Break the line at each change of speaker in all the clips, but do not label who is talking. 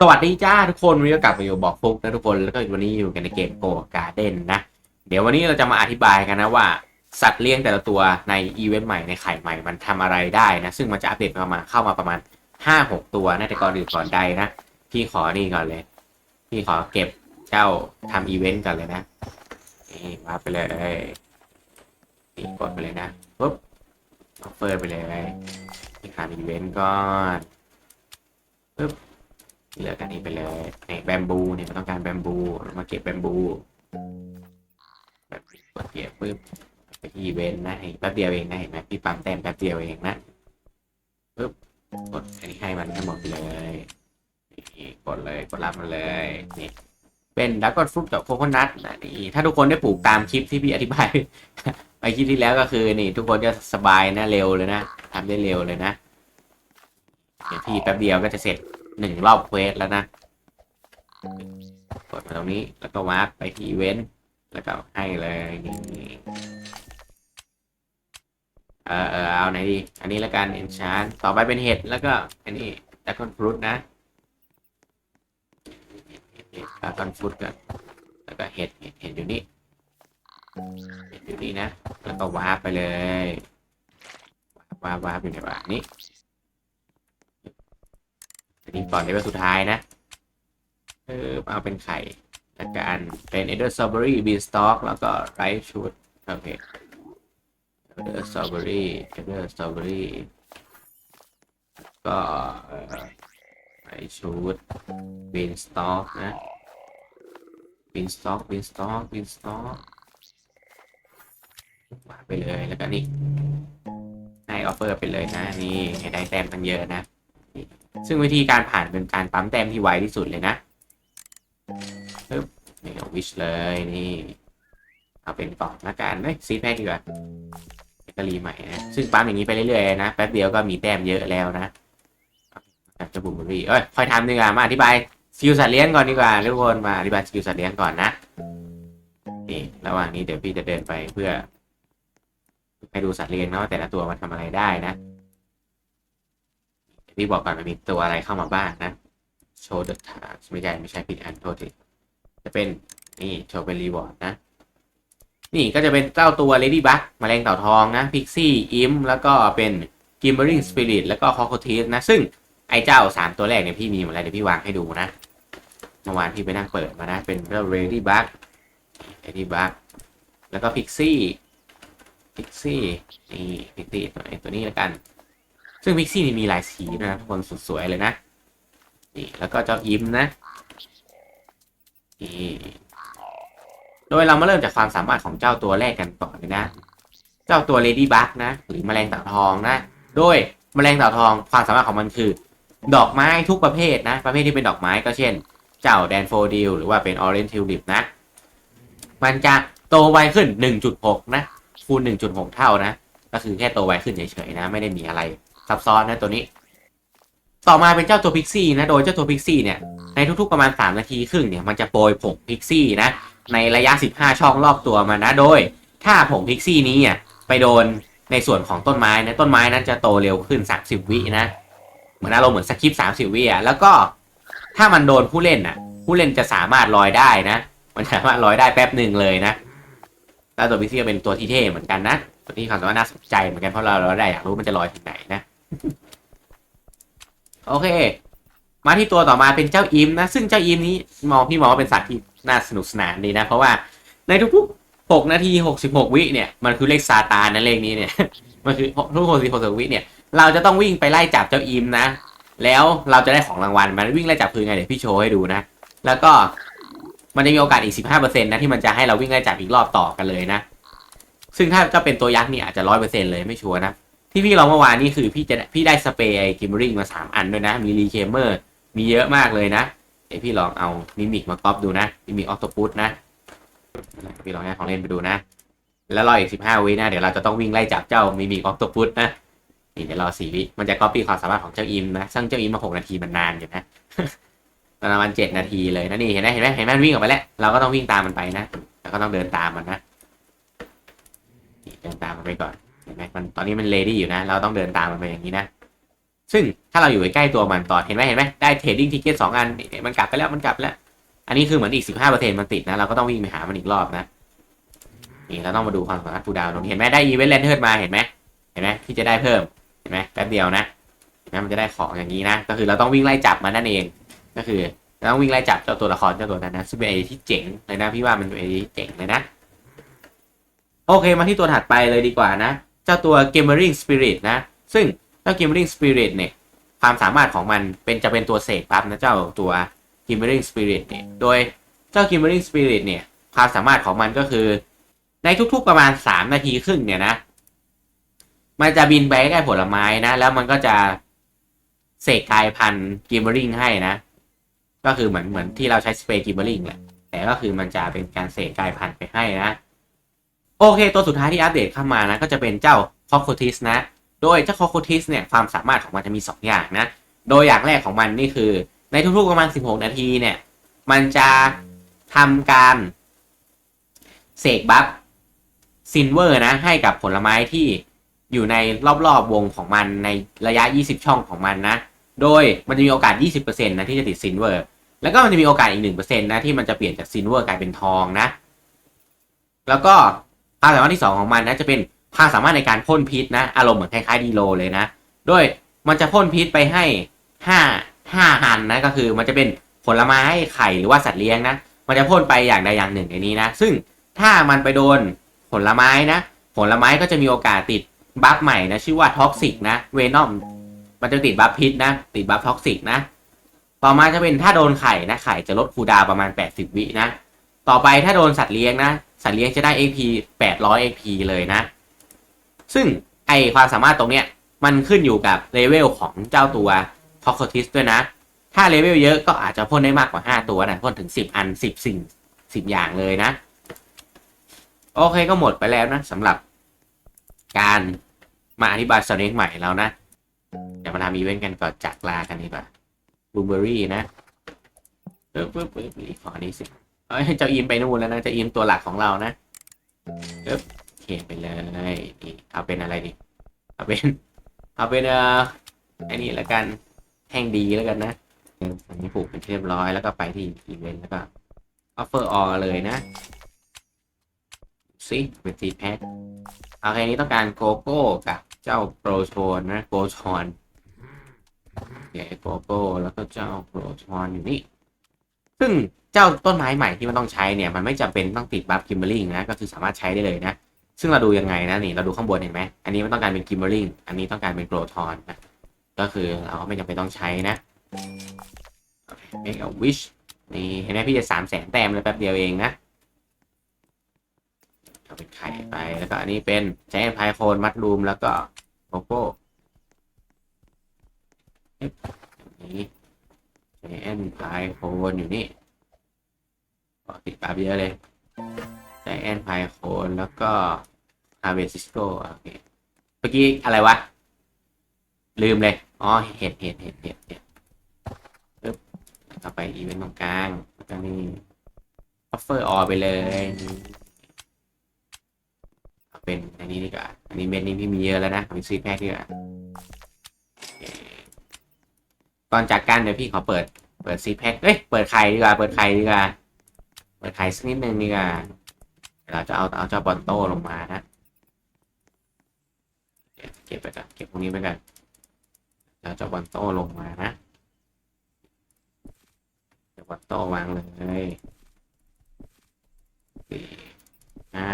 สวัสดีจ้าทุกคนวันนี้ก็กลับมาอยู่บอกฟุกนะทุกคนแล้วก็วันนี้อยู่กันในเกมโกการ์เด้นนะเดี๋ยววันนี้เราจะมาอธิบายกันนะว่า สัตว์เลี้ยงแต่ละตัวในอีเวนต์ใหม่ในไข่ใหม่มันทำอะไรได้นะ ซึ่งมันจะอัปเดตประมาณเข้ามาประมาณห้าหกตัวนะแต่ก่อนอื่นก่อนใดนะพี่ขอนี่ก่อนเลย พี่ขอเก็บเจ้าทำอีเวนต์ก่อนเลยนะนี่มาไปเลยนี่กดไปเลยนะปุ๊บออฟเฟอร์ไปเลยนี่ทำอีเวนต์ก่อนปุ๊บ เหลือกันนี้ไปเลยนี่แบมบูเนี่ยมันต้องการแบมบูเรามาเก็บแบมบูแบบกดเก็บปุ๊บไปที่อีเวนต์นะเห็นแป๊บเดียวเองนะเห็นไหมพี่ปั๊มแต้มแป๊บเดียวเองนะปุ๊บกดอันนี้ให้มันทั้งหมดเลยนี่กดเลยกดรับมันเลยนี่เป็นดักกอนฟรุตกับโคโคนัทนะนี่ถ้าทุกคนได้ปลูกตามคลิปที่พี่อธิบายไปคลิปที่แล้วก็คือนี่ ทุกคนจะสบายนะเร็วเลยนะทำได้เร็วเลยนะเดี๋ยวพี่แป๊บเดียวก็จะเสร็จ หนึ่งรอบเควสแล้วนะกดมาตรงนี้แล้วก็วาร์ปไปที่อีเวนต์แล้วก็ให้เลยนี่เออเออเอาไหนดี อันนี้ล้วกันเอนชานต่อไปเป็นเห็ดแล้วก็อันนี้ดักคอนฟรุตนะดักคอนฟรุตกันแล้วก็เห็ดเห็ดเห็ดอยู่นี่เห็ดอยู่นี่นะ แล้วก็วาร์ปไปเลยวาร์ปวาร์ปอยู่ในวาร์ปนี้ อันนี้ก่อนเลเวลสุดท้ายนะเออเอาเป็นไข่แล้วกันเป็นเอเดอร์สตรอเบอรี่บีนสต็อกแล้วก็ไรชูดโอเคเอเดอร์สตรอเบอรี่เอเดอร์สตรอเบอรี่ก็ไรชูดบีนสต็อกนะบีนสต็อกบีนสต็อกบีนสต็อกมาไปเลยแล้วก็นี่ให้ออฟเฟอร์ไปเลยนะนี่ให้ได้แต้มตั้งเยอะนะ ซึ่งวิธีการผ่านเป็นการปั๊มแต้มที่ไวที่สุดเลยนะปึ๊บนี่เอาวิชเลยนี่ เอาเป็นกล่องละกันเฮ้ยซีแพ็กดีกว่าแบตเตอรี่ใหม่นะ ซึ่งปั๊มอย่างนี้ไปเรื่อยๆนะ แป๊บเดียวก็มีแต้มเยอะแล้วนะจากจะบุมบรี่เอ้ยคอยทำดีกว่ามาอธิบายสกิลสัตว์เลี้ยงก่อนดีกว่าทุกคนมาอธิบายสกิลสัตว์เลี้ยงก่อนนะนี่ระหว่างนี้เดี๋ยวพี่จะเดินไปเพื่อให้ดูสัตว์เลี้ยงเนาะแต่ละตัวมันทำอะไรได้นะ พี่บอกก่อนมันมีตัวอะไรเข้ามาบ้างนะโชว์เดอะทาไม่ใช่ไม่ใช่ผิดอันโทษทีจะเป็นนี่โชว์เป็นรีวอร์ดนะ นี่ก็จะเป็นเจ้าตัว Lady Bug แมลงเต่าทองนะพิกซี่อิมแล้วก็เป็น Gimmering Spirit แล้วก็คอโคทีสนะ ซึ่งไอ้เจ้าสามตัวแรกเนี่ยพี่มีหมดแล้วเดี๋ยวพี่วางให้ดูนะเมื่อวานพี่ไปนั่งเปิดมานะเป็นเจ้า Lady Bug Lady Bug แล้วก็พิกซี่พิกซี่นี่พิกซี่ตัวไหนตัวนี้แล้วกัน ซึ่งพิกซี่นี่มีหลายสีนะทุกคนสุดสวยเลยนะ นี่แล้วก็เจ้าอิมนะนี่โดยเรามาเริ่มจากความสามารถของเจ้าตัวแรกกันก่อนเลยนะ เจ้าตัวเลดี้บั g นะ หรือแมลงเต่าทองนะ โดยแมลงเต่าทองความสามารถของมันคือ ดอกไม้ทุกประเภทนะ ประเภทที่เป็นดอกไม้ก็เช่น เจ้าแดนโฟดิลหรือว่าเป็นออเรนจ์ทิวลิปนะ มันจะโตไวขึ้น 1.6 นะคูณ1.6 เท่านะ ก็คือแค่โตไวขึ้นเฉยๆนะ ไม่ได้มีอะไร ซับซ้อนนะตัวนี้ ต่อมาเป็นเจ้าตัวพิกซี่นะ โดยเจ้าตัวพิกซี่เนี่ย ในทุกๆประมาณ 3 นาทีครึ่งเนี่ย มันจะโปรยผงพิกซี่นะ ในระยะ 15 ช่องรอบตัวมันนะ โดย ถ้าผงพิกซี่นี้เนี่ยไปโดนในส่วนของต้นไม้นะ ต้นไม้นั้นจะโตเร็วขึ้น 30 วินะ เหมือนอารมณ์เหมือนสคริปต์30วิอะ แล้วก็ถ้ามันโดนผู้เล่นอะ ผู้เล่นจะสามารถลอยได้นะ มันสามารถลอยได้แป๊บหนึ่งเลยนะแล้วตัวพิกซี่ก็เป็นตัวที่เท่เหมือนกันนะตัวที่ความสามารถน่าสนใจเหมือนกันเพราะเราเราได้อยากรู้มันจะลอยถึงไหนนะ โอเค มาที่ตัวต่อมาเป็นเจ้าอิมนะ ซึ่งเจ้าอิมนี้มองพี่มองว่าเป็นสัตว์ที่น่าสนุกสนานดีนะ เพราะว่าในทุกๆ 6 นาที 66 วิเนี่ย มันคือเลขซาตานนะเลขนี้เนี่ย มันคือทุก6 66วิเนี่ย เราจะต้องวิ่งไปไล่จับเจ้าอิมนะ แล้วเราจะได้ของรางวัลมันวิ่งไล่จับคือไงเดี๋ยวพี่โชว์ให้ดูนะ แล้วก็มันจะมีโอกาสอีก 15%นะที่มันจะให้เราวิ่งไล่จับอีกรอบต่อกันเลยนะ ซึ่งถ้าจะเป็นตัวยักษ์นี่อาจจะร้อยเปอร์เซ็นเลยไม่ชัวร์นะ ที่พี่ลองเมื่อวานนี่คือพี่จะพี่ได้สเปรย์ไอคิมเบอริงมาสามอันด้วยนะ มีรีเคเมอร์ มีเยอะมากเลยนะ เดี๋ยวพี่ลองเอามิมิกมาก๊อปดูนะมิมิกออโตปุสนะ พี่ลองให้ของเล่นไปดูนะ แล้วรออีกสิบห้าวินะเดี๋ยวเราจะต้องวิ่งไล่จับเจ้ามิมิกออโตปุสนะนี่เดี๋ยวรอสี่วิมันจะก๊อปปี้ความสามารถของเจ้าอิมนะซึ่งเจ้าอิมมาหกนาทีมันนานอยู่นะประมาณเจ็ดนาทีเลยนะนี่เห็นไหมเห็นไหมเห็นไหมวิ่งออกไปแล้วเราก็ต้องวิ่งตามมันไปนะแล้วก็ต้องเดินตามมันนะเดินตามมันไปก่อน เห็นไหมมันตอนนี้มันเลดี้อยู่นะ เราต้องเดินตามมันไปอย่างนี้นะ ซึ่งถ้าเราอยู่ใกล้ตัวมันต่อเห็นไหมเห็นไหมได้เทรดดิ้งทิเก็ตสองอันมันกลับไปแล้วมันกลับแล้ว อันนี้คือเหมือนอีกสิบห้าเปอร์เซ็นต์มันติดนะเราก็ต้องวิ่งไปหามันอีกรอบนะนี่เราต้องมาดูความสามารถฟูดาวตรงนี้เห็นไหมได้อีเวนต์แลนเทิร์นมาเห็นไหมเห็นไหมที่จะได้เพิ่มเห็นไหมแป๊บเดียวนะเห็นไหมมันจะได้ของอย่างนี้นะ ก็คือเราต้องวิ่งไล่จับมันนั่นเอง ก็คือเราต้องวิ่งไล่จับเจ้าตัวละครเจ้าตัวนั้นนะซึ่งเป็นไอเดียที่เจ๋งเลยนะพี่ว่ามันเป็นไอที่เจ๋งเลยนะ โอเคมาที่ตัวถัดไปเลยดีกว่านะ เจ้าตัว Gamering Spirit นะ ซึ่งเจ้า Gamering Spirit เนี่ย ความสามารถของมันเป็นจะเป็นตัวเสกปั๊บนะเจ้าตัว Gamering Spirit เนี่ย โดยเจ้า Gamering Spirit เนี่ย ความสามารถของมันก็คือ ในทุกๆประมาณ 3 นาทีครึ่งเนี่ยนะ มันจะบินไปใกล้ผลไม้นะ แล้วมันก็จะเสกกายพันธุ์ Gamering ให้นะ ก็คือเหมือนเหมือนที่เราใช้สเปรย์ Gamering แหละ แต่ก็คือมันจะเป็นการเสกกายพันธุ์ไปให้นะ โอเค ตัวสุดท้ายที่อัปเดตเข้ามานะ ก็จะเป็นเจ้าคอโคติสนะ โดยเจ้าคอโคติสเนี่ย ความสามารถของมันจะมี 2 อย่างนะ โดยอย่างแรกของมันนี่คือ ในทุกๆประมาณ 16 นาทีเนี่ย มันจะทำการเสกบัฟซินเวอร์นะ ให้กับผลไม้ที่อยู่ในรอบๆวงของมันในระยะ 20 ช่องของมันนะ โดยมันจะมีโอกาส 20%นะที่จะติดซินเวอร์ แล้วก็มันจะมีโอกาสอีก 1%นะที่มันจะเปลี่ยนจากซินเวอร์กลายเป็นทองนะ แล้วก็ ความสามารถที่ 2 ของมันนะจะเป็นความสามารถในการพ่นพิษนะ อารมณ์เหมือนคล้ายๆดีโลเลยนะ โดยมันจะพ่นพิษไปให้ห้าห้าหันนะก็คือมันจะเป็นผลไม้ไข่หรือว่าสัตว์เลี้ยงนะ มันจะพ่นไปอย่างใดอย่างหนึ่งในนี้นะ ซึ่งถ้ามันไปโดนผลไม้นะ ผลไม้ก็จะมีโอกาสติดบัฟใหม่นะชื่อว่าท็อกซิกนะเวนอมมันจะติดบัฟพิษนะ ติดบัฟท็อกซิกนะ ต่อมาจะเป็นถ้าโดนไข่นะไข่จะลดคูดาวประมาณ 80 วินะ ต่อไปถ้าโดนสัตว์เลี้ยงนะ สัตว์เลี้ยงจะได้ AP 800 AP เลยนะ ซึ่งไอความสามารถตรงเนี้ยมันขึ้นอยู่กับเลเวลของเจ้าตัวพอคติสด้วยนะ ถ้าเลเวลเยอะก็อาจจะพ่นได้มากกว่า 5 ตัวนะพ่นถึง 10 อัน 10 สิ่ง 10 อย่างเลยนะ โอเคก็หมดไปแล้วนะสำหรับการมาอธิบายสเน็กใหม่แล้วนะเดี๋ยวมาทำอีเวนต์กันก่อนจากลากันดีกว่าบูเบอรี่นะปึ๊บปึ๊บปึ๊บขออันนี้สิ เอ้ยเจ้าอิมไปนู่นแล้วนะเจ้าอิมตัวหลักของเรานะเอ๊บโอเคไปเลยเอาเป็นอะไรดีเอาเป็น เอาเป็นเอ่อไอ้นี่แล้วกันแท่งดีแล้วกันนะอันนี้ผูกเป็นเรียบร้อยแล้วก็ไปที่อีเวนต์แล้วก็ออฟเฟอร์ออเลยนะสิเป็นสีแพ็คเอาแค่นี้ต้องการโกโก้กับเจ้าโปรโชนนะโกชอนโอเคโกโก้แล้วก็เจ้าโปรชอนอยู่นี่ซึ่ง เจ้าต้นไม้ใหม่ที่มันต้องใช้เนี่ยมันไม่จำเป็นต้องติดบัฟกิมเบอร์ลิงนะก็คือสามารถใช้ได้เลยนะ ซึ่งเราดูยังไงนะนี่เราดูข้างบนเห็นไหมอันนี้มันต้องการเป็นกิมเบอร์ลิงอันนี้ต้องการเป็นโกรทอนนะก็คือเราไม่จำเป็นต้องใช้นะเมกอวิชนี่เห็นไหมพี่จะสามแสนแต้มเลยแป๊บเดียวเองนะเอาเป็นไข่ไปแล้วก็อันนี้เป็นแจนพายโคนมัดรูมแล้วก็โกโก้เอ๊ะอย่างนี้แอนพายโคนอยู่นี่ ติดปาเยอะเลยใจแอนไพโคนแล้วก็ฮาเวซิสโกโอเคเมื่อกี้อะไรวะ ลืมเลย อ๋อ เห็ดเห็ดเห็ดเห็ดเห็ดปึ๊บต่อไปอีเวนต์ตรงกลางแล้วก็นี่ออฟเฟอร์ออไปเลยเอาเป็นอันนี้ดีกว่าอันนี้เม็ดนี้พี่มีเยอะแล้วนะเอาเป็นซีแพคดีกว่าโอเคก่อนจากกันเดี๋ยวพี่ขอเปิด เปิดซีแพ็คเอ้ย เปิดไข่ดีกว่า เปิดไข่ดีกว่า ปิดไขสักนิดนึงดีกว่าเดี๋ยวเราจะเอาเอาเจ้าบอลโต้ลงมานะเก็บไปก่อนเก็บพวกนี้ไปก่อนเราจะบอลโต้ลงมานะเดี๋ยวบอลโต้วางเลยสี่ห้า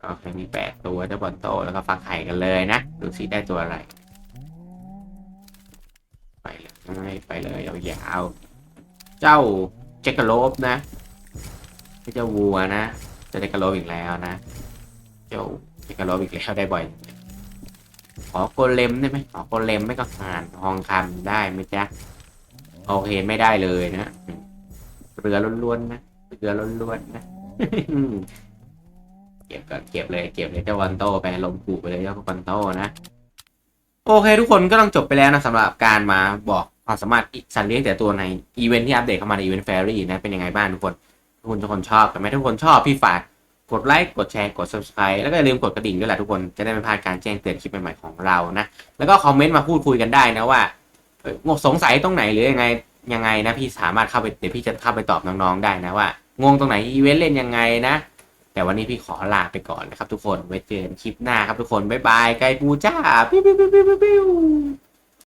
โอเคมีแปดตัวเจ้าบอลโต้แล้วก็ฟักไข่กันเลยนะ ดูสิได้ตัวอะไร ไปเลยไปเลยยาวๆเจ้า เจคกะโลบนะไม่เจ้าวัวนะจ้าเจคกโลบอีกแล้วนะ เจ้าเจคกะโลบอีกแล้วได้บ่อย ขอโกเลมได้ไหมขอโกเลมไม่ก็หานทองคำได้ไหมจ๊ะโอเคไม่ได้เลยนะ เรือล้วนๆนะเรือล้วนๆนะเก็บก่อนเก็บเลยเก็บเลยเจ้าวันโตไปลงกูไปเลยเจ้าวันโตนะ โอเคทุกคนก็ต้องจบไปแล้วนะสำหรับการมาบอก ความสามารถสัตว์เลี้ยงแต่ตัวในอีเวนท์ที่อัปเดตเข้ามาในอีเวนต์แฟรี่นะเป็นยังไงบ้างทุกคนทุกคนทุกคนชอบกันไหมทุกคนชอบพี่ฝากกดไลค์กดแชร์กด subscribe แล้วก็อย่าลืมกดกระดิ่งด้วยแหละทุกคนจะได้ไม่พลาดการแจ้งเตือนคลิปใหม่ๆของเรานะแล้วก็คอมเมนต์มาพูดคุยกันได้นะว่าเอ่สงสัยตรงไหนหรือยังไงยังไงนะพี่สามารถเข้าไปเดี๋ยวพี่จะเข้าไปตอบน้องๆได้นะว่างงตรงไหนอีเวนต์เล่นยังไงนะ แต่วันนี้พี่ขอลาไปก่อนนะครับทุกคนไว้เจอกันคลิปหน้าครับทุกคนบ๊ายบายไกปูจ้าปิ้วปิ้วปิ้วปิ้ว